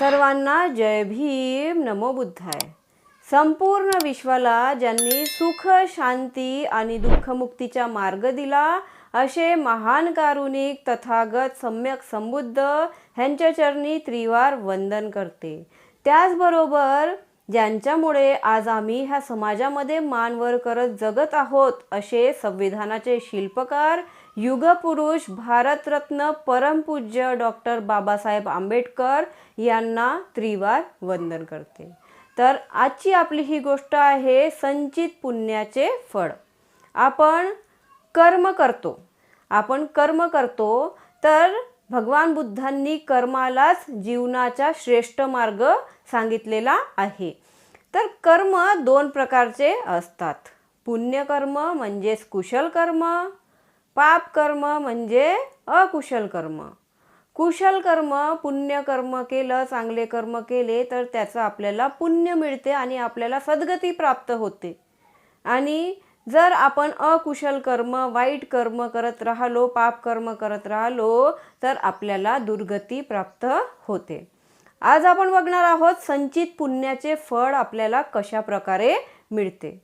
सर्वांना जय भीम. नमो बुद्धाय. संपूर्ण विश्वाला ज्यांनी सुख शांती आणि दुःखमुक्तीचा मार्ग दिला असे महान कारुणिक तथागत सम्यक संबुद्ध ह्यांच्या चरणी त्रिवार वंदन करते. त्याचबरोबर ज्यांच्यामुळे आज आम्ही ह्या समाजामध्ये मानवर करत जगत आहोत असे संविधानाचे शिल्पकार युगपुरुष भारतरत्न परमपूज्य डॉक्टर बाबासाहेब आंबेडकर यांना त्रिवार वंदन करते. तर आजची आपली ही गोष्ट आहे संचित पुण्याचे फळ. आपण कर्म करतो. आपण कर्म करतो तर भगवान बुद्धांनी कर्मालाच जीवनाचा श्रेष्ठ मार्ग सांगितलेला आहे. तर कर्म दोन प्रकारचे असतात. पुण्यकर्म म्हणजेच कुशल कर्म पाप कर्म म्हणजे अकुशल कर्म. कुशल कर्म पुण्य कर्म केलं चांगले कर्म केले तर त्याचं आपल्याला पुण्य मिळते आणि आपल्याला सद्गती प्राप्त होते. आणि जर आपण अकुशल कर्म वाईट कर्म करत राहिलो पाप कर्म करत राहिलो तर आपल्याला दुर्गती प्राप्त होते. आज आपण बघणार आहोत संचित पुण्याचे फळ आपल्याला कशा प्रकारे मिळते.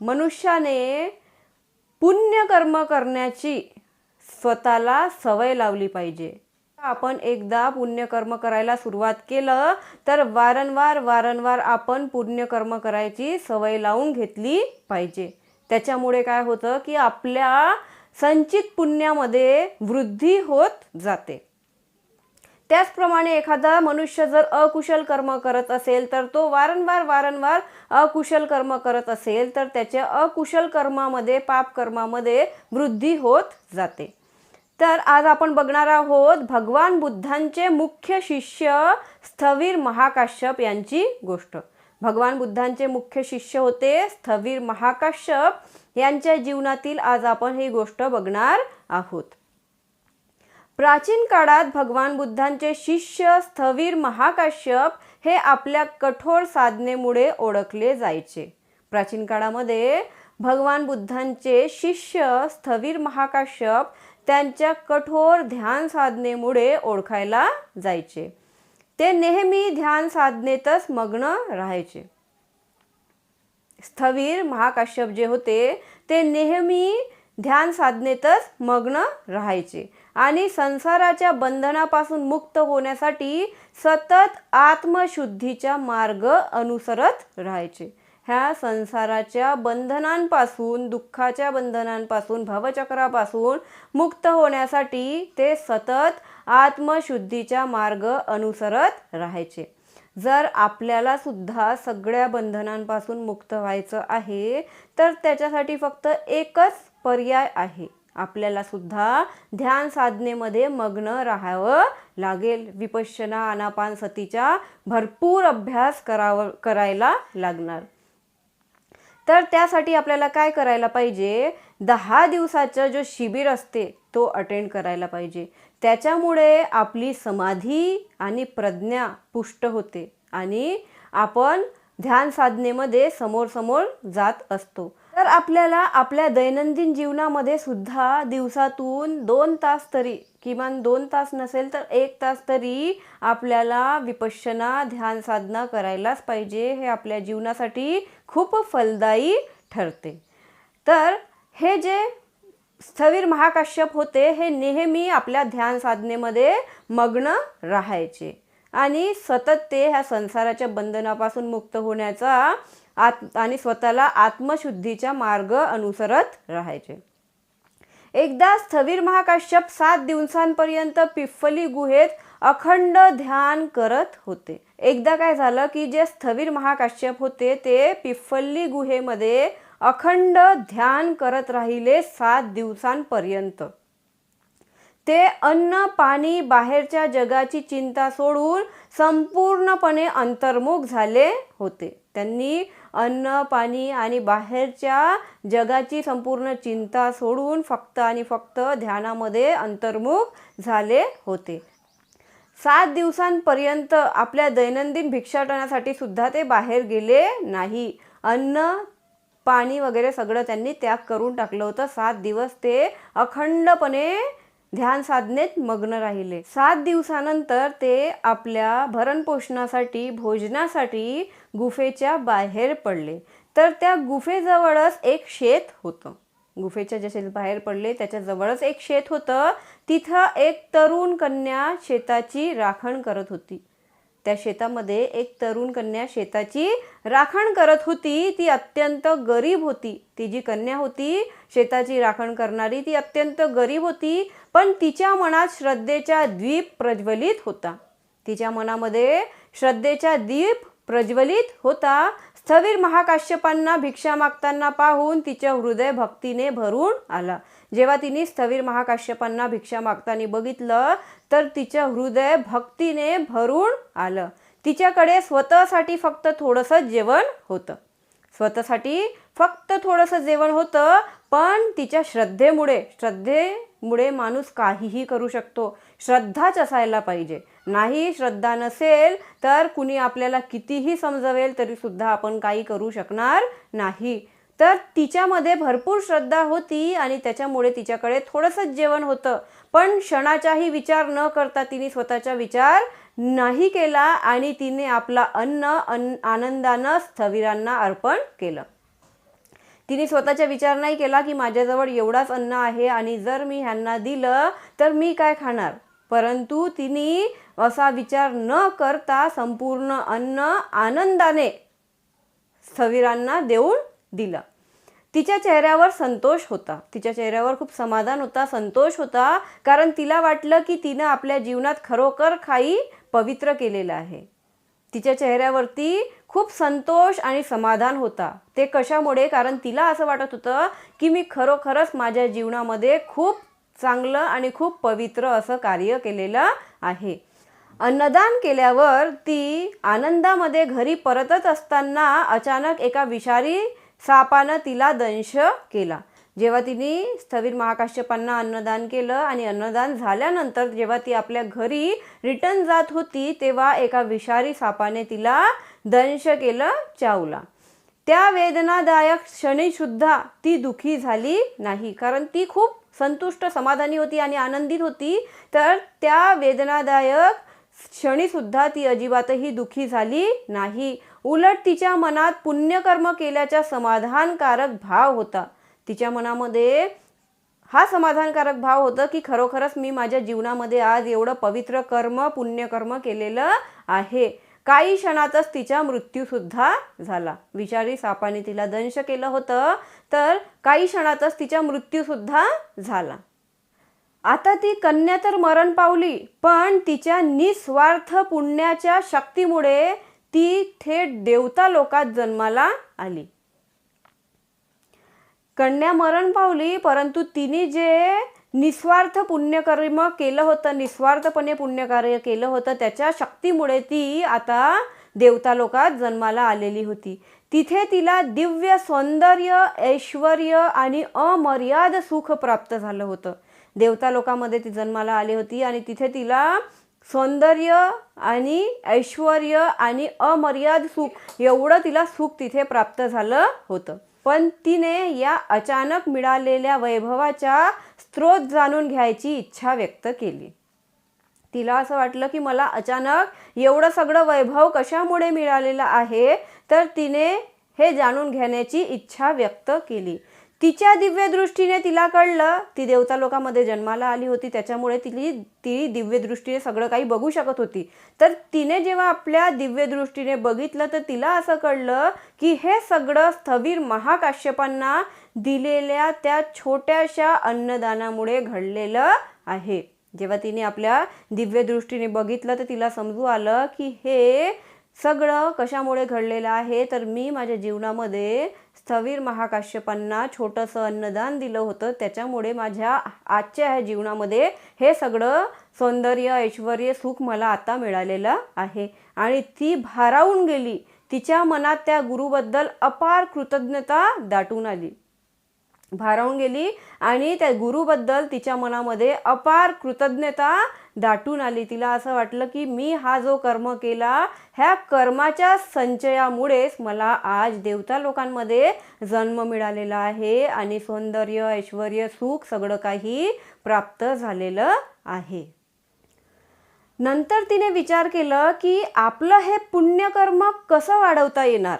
मनुष्याने पुण्यकर्म करण्याची स्वतःला सवय लावली पाहिजे. आपण एकदा पुण्यकर्म करायला सुरुवात केलं तर वारंवार वारंवार आपण पुण्यकर्म करायची सवय लावून घेतली पाहिजे. त्याच्यामुळे काय होतं की आपल्या संचित पुण्यामध्ये वृद्धी होत जाते. त्याचप्रमाणे एखादा मनुष्य जर अकुशल कर्म करत असेल तर तो वारंवार वारंवार अकुशल कर्म करत असेल तर त्याच्या अकुशल कर्मामध्ये पाप कर्मामध्ये वृद्धी होत जाते. तर आज आपण बघणार आहोत भगवान बुद्धांचे मुख्य शिष्य स्थवीर महाकाश्यप यांची गोष्ट. भगवान बुद्धांचे मुख्य शिष्य होते स्थवीर महाकाश्यप. यांच्या जीवनातील आज आपण ही गोष्ट बघणार आहोत. प्राचीन काळात भगवान बुद्धांचे शिष्य स्थवीर महाकाश्यप हे आपल्या कठोर साधनेमुळे ओळखले जायचे. प्राचीन काळामध्ये भगवान बुद्धांचे शिष्य स्थवीर महाकाश्यप त्यांच्या कठोर ध्यान साधनेमुळे ओळखायला जायचे. ते नेहमी ध्यान साधनेतच मग्न राहायचे. स्थवीर महाकाश्यप जे होते ते नेहमी ध्यान साधनेतच मग्न राहायचे. आणि संसाराच्या बंधनापासून मुक्त होण्यासाठी सतत आत्मशुद्धीचा मार्ग अनुसरत राहायचे. ह्या संसाराच्या बंधनांपासून दुःखाच्या बंधनांपासून भवचक्रापासून मुक्त होण्यासाठी ते सतत आत्मशुद्धीचा मार्ग अनुसरत राहायचे. जर आपल्याला सुद्धा सगळ्या बंधनांपासून मुक्त व्हायचं आहे तर त्याच्यासाठी फक्त एकच पर्याय आहे. आपल्याला सुद्धा ध्यान साधनेमध्ये मग्न राहावं लागेल. विपश्यना अनापान सतीचा भरपूर अभ्यास कराव करायला लागणार. तर त्यासाठी आपल्याला काय करायला पाहिजे? दहा दिवसाचं जो शिबिर असते तो अटेंड करायला पाहिजे. त्याच्यामुळे आपली समाधी आणि प्रज्ञा पुष्ट होते आणि आपण ध्यान साधनेमध्ये समोर समोर जात असतो. तर आपल्याला आपल्या दैनंदिन जीवनामध्ये सुद्धा दिवसातून दोन तास तरी किमान दोन तास नसेल तर एक तास तरी आपल्याला विपश्यना ध्यान साधना करायलाच पाहिजे. हे आपल्या जीवनासाठी खूप फलदायी ठरते. तर हे जे स्थवीर महाकाश्यप होते हे नेहमी आपल्या ध्यान साधनेमध्ये मग्न राहायचे. आणि सतत ते ह्या संसाराच्या बंधनापासून मुक्त होण्याचा आत आणि स्वतःला आत्मशुद्धीचा मार्ग अनुसरत राहायचे. एकदा स्थवीर महाकाश्यप सात दिवसांपर्यंत पिफ्फली गुहेत अखंड ध्यान करत होते. एकदा काय झालं की जे स्थवीर महाकाश्यप होते ते पिफ्फल्ली गुहेमध्ये अखंड ध्यान करत राहिले सात दिवसांपर्यंत. ते अन्न पाणी बाहेरच्या जगाची चिंता सोडून संपूर्णपणे अंतर्मुख झाले होते. त्यांनी अन्न पाणी आणि बाहेरच्या जगाची संपूर्ण चिंता सोडून फक्त आणि फक्त ध्यानामध्ये अंतर्मुख झाले होते. सात दिवसांपर्यंत आपल्या दैनंदिन भिक्षाटनासाठी सुद्धा ते बाहेर गेले नाही. अन्न पाणी वगैरे सगळं त्यांनी त्याग करून टाकलं होतं. सात दिवस ते अखंडपणे ध्यान साधनेत मग्न राहिले. सात दिवसानंतर ते आपल्या भरणपोषणासाठी भोजनासाठी गुफेच्या बाहेर पडले. तर त्या गुफेजवळच एक शेत होतं. गुफेच्या जसे बाहेर पडले त्याच्याजवळच एक शेत होतं. तिथं एक तरुण कन्या शेताची राखण करत होती. त्या शेतामध्ये एक तरुण कन्या शेताची राखण करत होती. ती अत्यंत गरीब होती. ती जी कन्या होती शेताची राखण करणारी ती अत्यंत गरीब होती पण तिच्या मनात श्रद्धेचा दीप प्रज्वलित होता. तिच्या मनामध्ये श्रद्धेचा दीप प्रज्वलित होता. स्थवीर महाकाश्यपांना भिक्षा मागताना पाहून तिच्या हृदय भक्तीने भरून आला. जेव्हा तिने स्थवीर महाकाश्यपांना भिक्षा मागताना बघितलं तर तिच्या हृदय भक्तीने भरून आलं. तिच्याकडे स्वतःसाठी फक्त थोडंसं जेवण होतं. स्वतःसाठी फक्त थोडंसं जेवण होतं पण तिच्या श्रद्धेमुळे श्रद्धेमुळे माणूस काहीही करू शकतो. श्रद्धाच असायला पाहिजे. नाही श्रद्धा नसेल तर कुणी आपल्याला कितीही समजवेल तरीसुद्धा आपण काही करू शकणार नाही. तर तिच्यामध्ये भरपूर श्रद्धा होती आणि त्याच्यामुळे तिच्याकडे थोडंसंच जेवण होतं. पण क्षणाचाही विचार न करता तिने स्वतःचा विचार नाही केला आणि तिने आपला अन्न अन आनंदानं स्थविरांना अर्पण केलं. तिने स्वतःचा विचार नाही केला की माझ्याजवळ एवढाच अन्न आहे आणि जर मी ह्यांना दिलं तर मी काय खाणार? परंतु तिने असा विचार न करता संपूर्ण अन्न आनंदाने स्थविरांना देऊन दिलं. तिच्या चेहऱ्यावर संतोष होता. तिच्या चेहऱ्यावर खूप समाधान होता संतोष होता कारण तिला वाटलं की तिनं आपल्या जीवनात खरोखर काही पवित्र केलेलं आहे. तिच्या चेहऱ्यावरती खूप संतोष आणि समाधान होता. ते कशामुळे? कारण तिला असं वाटत होतं की मी खरोखरच माझ्या जीवनामध्ये खूप चांगलं आणि खूप पवित्र असं कार्य केलेलं आहे. अन्नदान केल्यावर ती आनंदामध्ये घरी परतत असताना अचानक एका विषारी सापानं तिला दंश केला. जेव्हा तिने स्थवीर महाकाश्यपांना अन्नदान केलं आणि अन्नदान झाल्यानंतर जेव्हा ती आपल्या घरी रिटर्न जात होती तेव्हा एका विषारी सापाने तिला दंश केलं चावला. त्या वेदनादायक क्षणीसुद्धा ती दुखी झाली नाही. कारण ती खूप संतुष्ट समाधानी होती आणि आनंदित होती. तर त्या वेदनादायक क्षणीसुद्धा ती अजिबातही दुखी झाली नाही. उलट तिच्या मनात पुण्यकर्म केल्याचा समाधानकारक भाव होता. तिच्या मनामध्ये हा समाधानकारक भाव होता की खरोखरच मी माझ्या जीवनामध्ये आज एवढं पवित्र कर्म पुण्यकर्म केलेलं आहे. काही क्षणातच तिचा मृत्यूसुद्धा झाला. विचारी सापाने तिला दंश केलं होतं तर काही क्षणातच तिचा मृत्यूसुद्धा झाला. आता ती कन्या तर मरण पावली पण तिच्या निस्वार्थ पुण्याच्या शक्तीमुळे ती थेट देवता लोकात जन्माला आली. कन्या मरण पावली परंतु तिने जे निस्वार्थ पुण्यकर्म केलं होतं निस्वार्थपणे पुण्यकार्य केलं होतं त्याच्या शक्तीमुळे ती आता देवता लोकात जन्माला आलेली होती. तिथे तिला दिव्य सौंदर्य ऐश्वर आणि अमर्याद सुख प्राप्त झालं होतं. देवता लोकामध्ये ती जन्माला आली होती आणि तिथे तिला सौंदर्य आणि ऐश्वर आणि अमर्याद सुख एवढं तिला सुख तिथे प्राप्त झालं होतं. पण तिने या अचानक मिळालेल्या वैभवाचा स्रोत जाणून घ्यायची इच्छा व्यक्त केली. तिला असं वाटलं की मला अचानक एवढं सगळं वैभव कशामुळे मिळालेलं आहे? तर तिने हे जाणून घेण्याची इच्छा व्यक्त केली. तिच्या दिव्य दृष्टीने तिला कळलं ती देवता लोकामध्ये जन्माला आली होती त्याच्यामुळे तिली ती दिव्य दृष्टीने सगळं काही बघू शकत होती. तर तिने जेव्हा आपल्या दिव्य दृष्टीने बघितलं तर तिला असं कळलं की हे सगळं स्थवीर महाकाश्यपांना दिलेल्या त्या छोट्याशा अन्नदानामुळे घडलेलं आहे. जेव्हा तिने आपल्या दिव्य दृष्टीने बघितलं तर तिला समजू आलं की हे सगळं कशामुळे घडलेलं आहे? तर मी माझ्या जीवनामध्ये स्थवीर महाकाश्यपांना छोटंसं अन्नदान दिलं होतं. त्याच्यामुळे माझ्या आजच्या ह्या जीवनामध्ये हे सगळं सौंदर्य ऐश्वर सुख मला आता मिळालेलं आहे. आणि ती भारावून गेली. तिच्या मनात त्या गुरुबद्दल अपार कृतज्ञता दाटून आली. भारावून गेली आणि त्या गुरुबद्दल तिच्या मनामध्ये अपार कृतज्ञता दाटून आली. तिला असं वाटलं की मी हा जो कर्म केला ह्या कर्माच्या संचयामुळेच मला आज देवता लोकांमध्ये जन्म मिळालेला आहे आणि सौंदर्य ऐश्वर सुख सगळं काही प्राप्त झालेलं आहे. नंतर तिने विचार केलं की आपलं हे पुण्यकर्म कसं वाढवता येणार?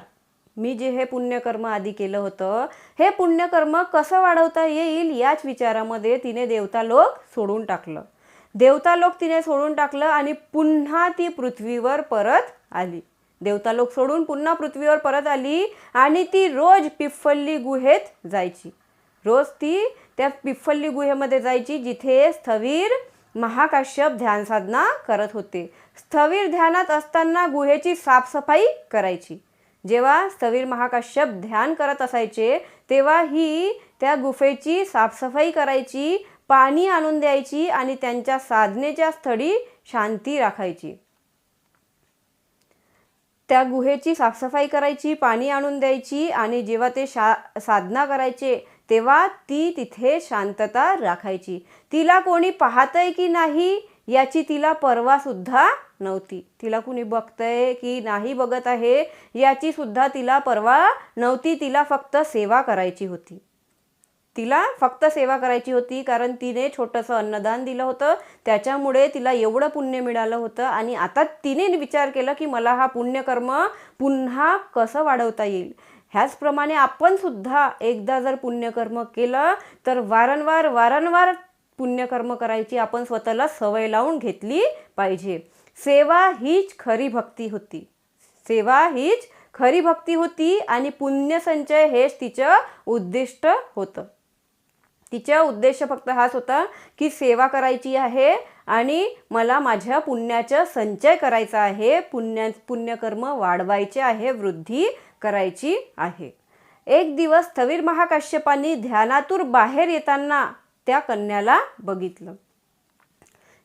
मी जे हे पुण्यकर्म आधी केलं होतं हे पुण्यकर्म कसं वाढवता येईल याच विचारामध्ये तिने देवतालोक सोडून टाकलं. देवतालोक तिने सोडून टाकलं आणि पुन्हा ती पृथ्वीवर परत आली. देवतालोक सोडून पुन्हा पृथ्वीवर परत आली आणि ती रोज पिफल्ली गुहेत जायची. रोज ती त्या पिफल्ली गुहेमध्ये जायची जिथे स्थवीर महाकाश्यप ध्यान साधना करत होते. स्थवीर ध्यानात असताना गुहेची साफसफाई करायची. जेव्हा स्थवीर महाकाश्यप ध्यान करत असायचे तेव्हा ही त्या गुफेची साफसफाई करायची पाणी आणून द्यायची आणि त्यांच्या साधनेच्या स्थळी शांती राखायची. त्या गुहेची साफसफाई करायची पाणी आणून द्यायची आणि जेव्हा ते शा साधना करायचे तेव्हा ती तिथे शांतता राखायची. तिला कोणी पाहतंय की नाही याची तिला पर्वा सुद्धा नव्हती. तिला कुणी बघतंय की नाही बघत आहे याची सुद्धा तिला पर्वा नव्हती. तिला फक्त सेवा करायची होती. तिला फक्त सेवा करायची होती कारण तिने छोटंसं अन्नदान दिलं होतं. त्याच्यामुळे तिला एवढं पुण्य मिळालं होतं आणि आता तिने विचार केला की मला हा पुण्यकर्म पुन्हा कसं वाढवता येईल? ह्याचप्रमाणे आपण सुद्धा एकदा जर पुण्यकर्म केलं तर वारंवार वारंवार पुण्यकर्म करायची आपण स्वतःला सवय लावून घेतली पाहिजे. सेवा हीच खरी भक्ती होती. सेवा हीच खरी भक्ती होती आणि पुण्यसंचय हेच तिचं उद्दिष्ट होतं. तिचा उद्देश फक्त हाच होता की सेवा करायची आहे आणि मला माझ्या पुण्याचा संचय करायचा आहे पुण्या पुण्यकर्म वाढवायचे आहे वृद्धी करायची आहे. एक दिवस स्थवीर महाकाश्यपांनी ध्यानातून बाहेर येताना त्या कन्याला बघितलं.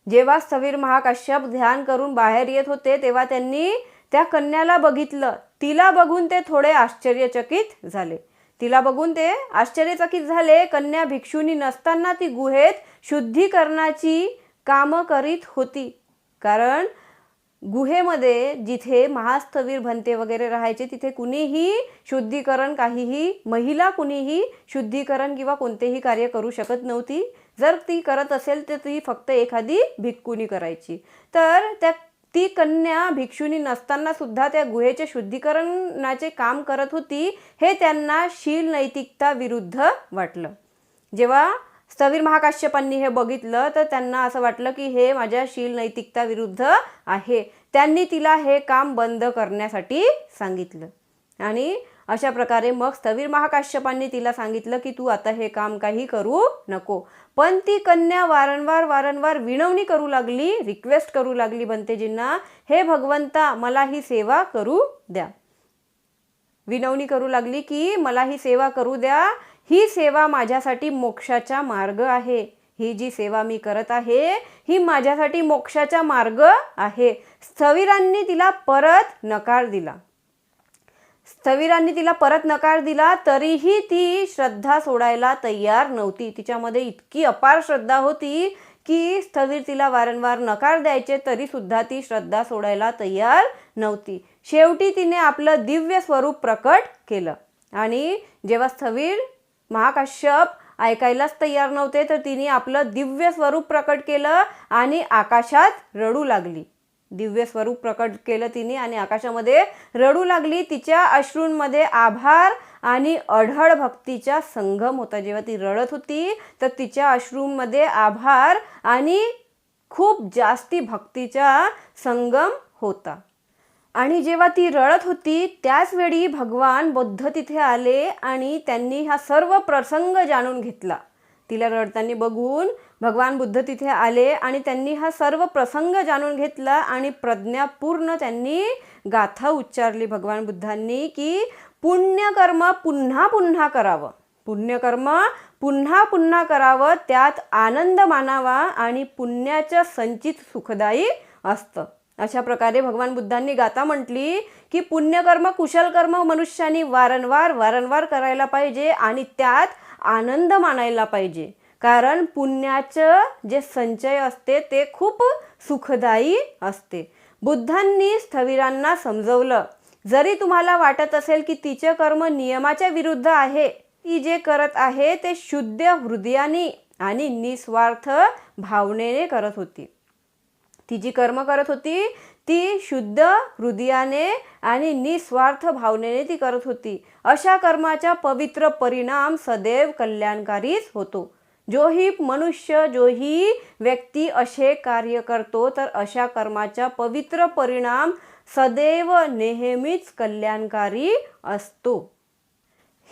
जेव्हा स्थवीर महाकाश्यप ध्यान करून बाहेर येत होते तेव्हा त्यांनी त्या कन्याला बघितलं. तिला बघून ते थोडे आश्चर्यचकित झाले. तिला बघून ते आश्चर्यचकित झाले. कन्या भिक्षुनी नसताना ती गुहेत शुद्धीकरणाची कामं करीत होती. कारण गुहेमध्ये जिथे महास्थवीर भंते वगैरे राहायचे तिथे कुणीही शुद्धीकरण काहीही महिला कुणीही शुद्धीकरण किंवा कोणतेही कार्य करू शकत नव्हती. जर ती करत असेल तर ती फक्त एखादी भिक्कुनी करायची. तर त्या ती कन्या भिक्षुनी नसताना सुद्धा त्या गुहेचे शुद्धीकरणाचे काम करत होती हे त्यांना शील नैतिकता विरुद्ध वाटलं. जेव्हा स्थवीर महाकाश्यपांनी हे बघितलं तर त्यांना असं वाटलं की हे माझ्या शील नैतिकता विरुद्ध आहे. त्यांनी तिला हे काम बंद करण्यासाठी सांगितलं. आणि अशा प्रकारे मग स्थवीर महाकाश्यपांनी तिला सांगितलं की तू आता हे काम काही करू नको. पण ती कन्या वारंवार वारंवार विनवणी करू लागली रिक्वेस्ट करू लागली बंतेजींना हे भगवंता मला ही सेवा करू द्या. विनवणी करू लागली की मला ही सेवा करू द्या. ही सेवा माझ्यासाठी मोक्षाचा मार्ग आहे. ही जी सेवा मी करत आहे ही माझ्यासाठी मोक्षाचा मार्ग आहे. स्थविरांनी तिला परत नकार दिला. स्थविरांनी तिला परत नकार दिला तरीही ती श्रद्धा सोडायला तयार नव्हती. तिच्यामध्ये इतकी अपार श्रद्धा होती की स्थवीर तिला वारंवार नकार द्यायचे तरी सुद्धा ती श्रद्धा सोडायला तयार नव्हती. शेवटी तिने आपलं दिव्य स्वरूप प्रकट केलं. आणि जेव्हा स्थवीर महाकाश्यप ऐकायलाच तयार नव्हते तर तिने आपलं दिव्य स्वरूप प्रकट केलं आणि आकाशात रडू लागली. दिव्य स्वरूप प्रकट केलं तिने आणि आकाशामध्ये रडू लागली. तिच्या अश्रूंमध्ये आभार आणि अढळ भक्तीचा संगम होता. जेव्हा ती रडत होती तर तिच्या अश्रूंमध्ये आभार आणि खूप जास्ती भक्तीचा संगम होता. आणि जेव्हा ती रडत होती त्याचवेळी भगवान बुद्ध तिथे आले आणि त्यांनी हा सर्व प्रसंग जाणून घेतला. तिला रडताना बघून भगवान बुद्ध तिथे आले आणि त्यांनी हा सर्व प्रसंग जाणून घेतला आणि प्रज्ञापूर्ण त्यांनी गाथा उच्चारली भगवान बुद्धांनी की पुण्यकर्म पुन्हा पुन्हा करावं. पुण्यकर्म पुन्हा पुन्हा करावं त्यात आनंद मानावा आणि पुण्याचं संचित सुखदायी असतं. अशा प्रकारे भगवान बुद्धांनी गाथा म्हटली की पुण्यकर्म कुशलकर्म मनुष्यानी वारंवार वारंवार करायला पाहिजे आणि त्यात आनंद मानायला पाहिजे. कारण पुण्याचं जे संचय असते ते खूप सुखदायी असते. बुद्धांनी स्थविरांना समजवलं. जरी तुम्हाला वाटत असेल की तिचे कर्म नियमाच्या विरुद्ध आहे ती जे करत आहे ते शुद्ध हृदयाने आणि निस्वार्थ भावनेने करत होती. ती जी कर्म करत होती ती शुद्ध हृदयाने आणि निस्वार्थ भावनेने ती करत होती. अशा कर्माचा पवित्र परिणाम सदैव कल्याणकारीच होतो. जोही मनुष्य जोही व्यक्ती असे कार्य करतो तर अशा कर्माचा पवित्र परिणाम सदैव नेहमीच कल्याणकारी असतो.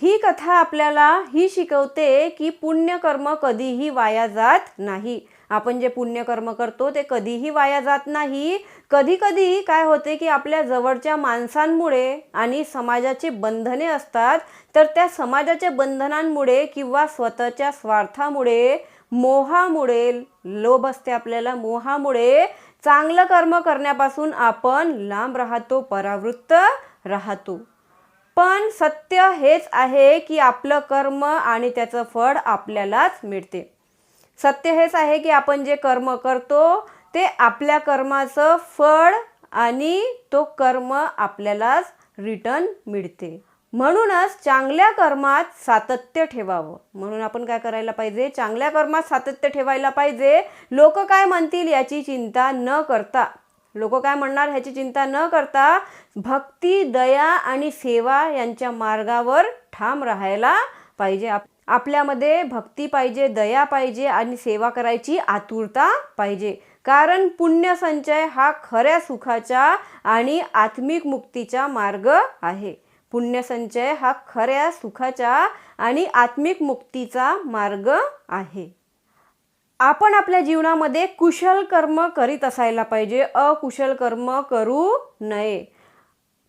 ही कथा आपल्याला ही शिकवते की पुण्यकर्म कधीही वाया जात नाही. आपण जे पुण्यकर्म करतो ते कधीही वाया जात नाही. कधी कधी काय होते की आपल्या जवळच्या माणसांमुळे आणि समाजाचे बंधने असतात तर त्या समाजाच्या बंधनांमुळे किंवा स्वतःच्या स्वार्थामुळे मोहामुळे लोभ असते आपल्याला मोहामुळे चांगलं कर्म करण्यापासून आपण लांब राहतो परावृत्त राहतो. पण सत्य हेच आहे की आपलं कर्म आणि त्याचं फळ आपल्यालाच मिळते. सत्य हेच आहे की आपण जे कर्म करतो ते आपल्या कर्माचं फळ आणि तो कर्म आपल्यालाच रिटर्न मिळते. म्हणूनच चांगल्या कर्मात सातत्य ठेवावं. म्हणून आपण काय करायला पाहिजे? चांगल्या कर्मात सातत्य ठेवायला पाहिजे. लोक काय म्हणतील याची चिंता न करता? लोक काय म्हणणार ह्याची चिंता न करता? भक्ती दया आणि सेवा यांच्या मार्गावर ठाम राहायला पाहिजे. आप आपल्यामध्ये भक्ती पाहिजे दया पाहिजे आणि सेवा करायची आतुरता पाहिजे. कारण पुण्यसंचय हा खऱ्या सुखाचा आणि आत्मिक मुक्तीचा मार्ग आहे. पुण्यसंचय हा खऱ्या सुखाचा आणि आत्मिक मुक्तीचा मार्ग आहे. आपण आपल्या जीवनामध्ये कुशल कर्म करीत असायला पाहिजे. अकुशल कर्म करू नये.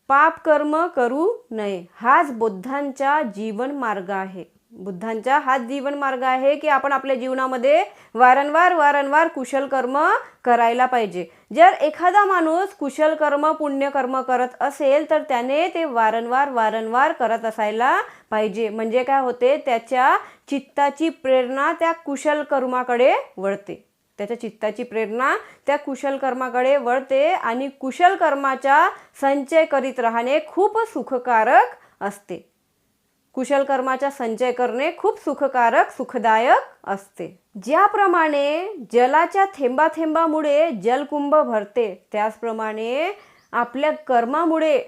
पाप कर्म करू नये. हाच बुद्धांचा जीवन मार्ग आहे. बुद्धांचा हाच जीवन मार्ग आहे की आपण आपल्या जीवनामध्ये वारंवार वारंवार कुशल कर्म करायला पाहिजे. जर एखादा माणूस कुशल कर्म पुण्यकर्म करत असेल तर त्याने ते वारंवार वारंवार करत असायला पाहिजे. म्हणजे काय होते? त्याच्या चित्ताची प्रेरणा त्या कुशल कर्माकडे वळते. त्याच्या चित्ताची प्रेरणा त्या कुशल कर्माकडे वळते आणि कुशल कर्माचा संचय करीत राहणे खूप सुखकारक असते. कुशल कर्माचा संचय करणे खूप सुखकारक सुखदायक असते. ज्याप्रमाणे जलाच्या थेंबा थेंबामुळे जलकुंभ भरते त्याचप्रमाणे आपल्या कर्मामुळे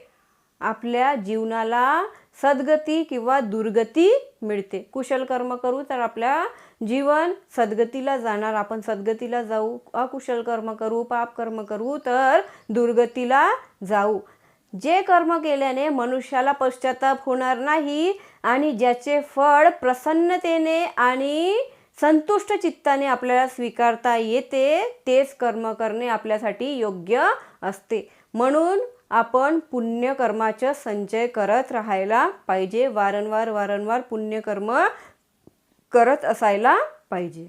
आपल्या जीवनाला सद्गती किंवा दुर्गती मिळते. कुशल कर्म करू तर आपल्या जीवन सद्गतीला जाणार. आपण सद्गतीला जाऊ. अकुशल कर्म करू पाप कर्म करू तर दुर्गतीला जाऊ. जे कर्म केल्याने मनुष्याला पश्चाताप होणार नाही आणि ज्याचे फळ प्रसन्नतेने आणि संतुष्ट चित्ताने आपल्याला स्वीकारता येते तेच कर्म करणे आपल्यासाठी योग्य असते. म्हणून आपण पुण्यकर्माचा संचय करत राहायला पाहिजे. वारंवार वारंवार पुण्यकर्म करत असायला पाहिजे.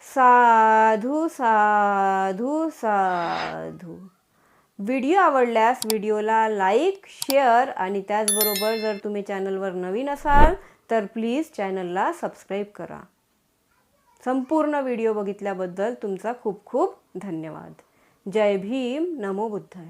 साधू साधू साधू. व्हिडिओ आवडल्यास व्हिडिओला लाईक शेअर आणि त्याचबरोबर जर तुम्ही चॅनलवर नवीन असाल तर प्लीज चॅनलला सबस्क्राईब करा. संपूर्ण व्हिडिओ बघितल्याबद्दल तुमचा खूप खूप धन्यवाद. जय भीम. नमो बुद्धाय.